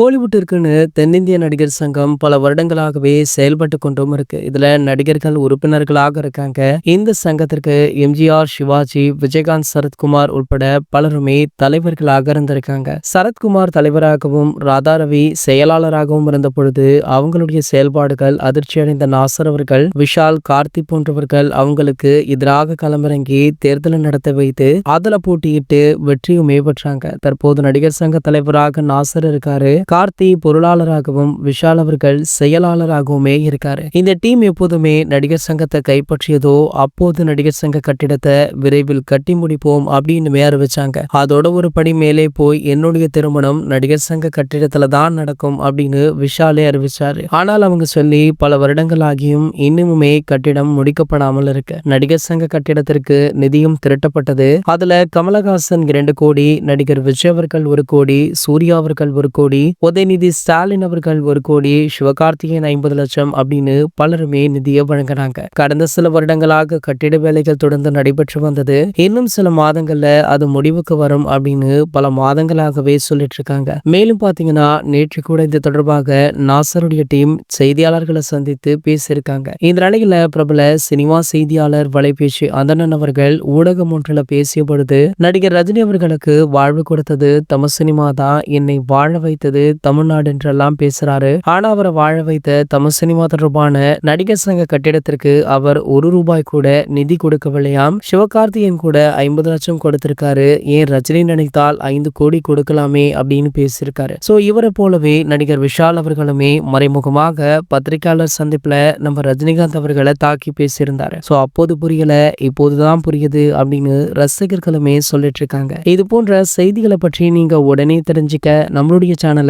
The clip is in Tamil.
கோலிவுட்டிற்குன்னு தென்னிந்திய நடிகர் சங்கம் பல வருடங்களாகவே செயல்பட்டு கொண்டும் இருக்கு. இதுல நடிகர்கள் உறுப்பினர்களாக இருக்காங்க. இந்த சங்கத்திற்கு எம்ஜிஆர் சிவாஜி விஜயகாந்த் சரத்குமார் உட்பட பலருமே தலைவர்களாக இருந்திருக்காங்க. சரத்குமார் தலைவராகவும் ராதா ரவி செயலாளராகவும் இருந்த பொழுது அவங்களுடைய செயல்பாடுகள் அதிர்ச்சி அடைந்த நாசர் அவர்கள் விஷால் கார்த்தி போன்றவர்கள் அவங்களுக்கு எதிராக களமிறங்கி தேர்தலை நடத்த வைத்து அதுல போட்டியிட்டு வெற்றியுமே பெற்றாங்க தற்போது நடிகர் சங்க தலைவராக நாசர் இருக்காரு. கார்த்தி பொருளாளராகவும் விஷால் அவர்கள் செயலாளராகவுமே இருக்காரு. இந்த டீம் எப்போதுமே நடிகர் சங்கத்தை கைப்பற்றியதோ அப்போது நடிகர் சங்க கட்டிடத்தை விரைவில் கட்டி முடிப்போம் அப்படின்னு அறிவிச்சாங்க. அதோட ஒரு படி மேலே போய் என்னுடைய திருமணம் நடிகர் சங்க கட்டிடத்துல தான் நடக்கும் அப்படின்னு விஷாலே அறிவிச்சாரு. ஆனால் அவங்க சொல்லி பல வருடங்கள் ஆகியும் இன்னுமுமே கட்டிடம் முடிக்கப்படாமல் இருக்கு. நடிகர் சங்க கட்டிடத்திற்கு நிதியும் திரட்டப்பட்டது. அதுல கமலஹாசன் இரண்டு கோடி நடிகர் விஜய் அவர்கள் ஒரு கோடி சூர்யா அவர்கள் ஒரு கோடி உதயநிதி ஸ்டாலின் அவர்கள் ஒரு கோடி சிவகார்த்திகேயன் ஐம்பது லட்சம் அப்படின்னு பலருமே நிதியை வழங்கினாங்க கடந்த சில வருடங்களாக கட்டிட வேலைகள் தொடர்ந்து நடைபெற்று வந்தது. இன்னும் சில மாதங்கள்ல அது முடிவுக்கு வரும் அப்படின்னு பல மாதங்களாகவே சொல்லிட்டு இருக்காங்க. மேலும் பாத்தீங்கன்னா நேற்று கூட இது தொடர்பாக நாசருடைய டீம் செய்தியாளர்களை சந்தித்து பேசியிருக்காங்க. இந்த நிலையில பிரபல சினிமா செய்தியாளர் வலைபேச்சு அந்தணன் அவர்கள் ஊடகம் ஒன்றில் பேசிய பொழுது நடிகர் ரஜினி அவர்களுக்கு வாழ்வு கொடுத்தது தம சினிமா தான் என்னை வாழ வைத்தது தமிழ்நாடு என்றெல்லாம் பேசுறாரு. ஆனா அவரை வாழ வைத்த தமிழ் சினிமா தொடர்பான நடிகர் சங்க கட்டிடத்திற்கு அவர் ஒரு ரூபாய் கூட நிதி கொடுக்கவில்லையாம். சிவகார்த்திகேயன் கூட ஐம்பது லட்சம் கொடுத்திருக்காரு. ஏன் ரஜினி நினைத்தால் ஐந்து கோடி கொடுக்கலாமே அப்படின்னு பேசியிருக்காரு. சோ இவரை போலவே நடிகர் விஷால் அவர்களுமே மறைமுகமாக பத்திரிகையாளர் சந்திப்புல நம்ம ரஜினிகாந்த் அவர்களை தாக்கி பேசியிருந்தாரு. சோ அப்போது புரியல இப்போதுதான் புரியுது அப்படின்னு ரசிகர்களுமே சொல்லிட்டு இருக்காங்க. இது போன்ற செய்திகளை பற்றி நீங்க உடனே தெரிஞ்சுக்க நம்மளுடைய சேனலை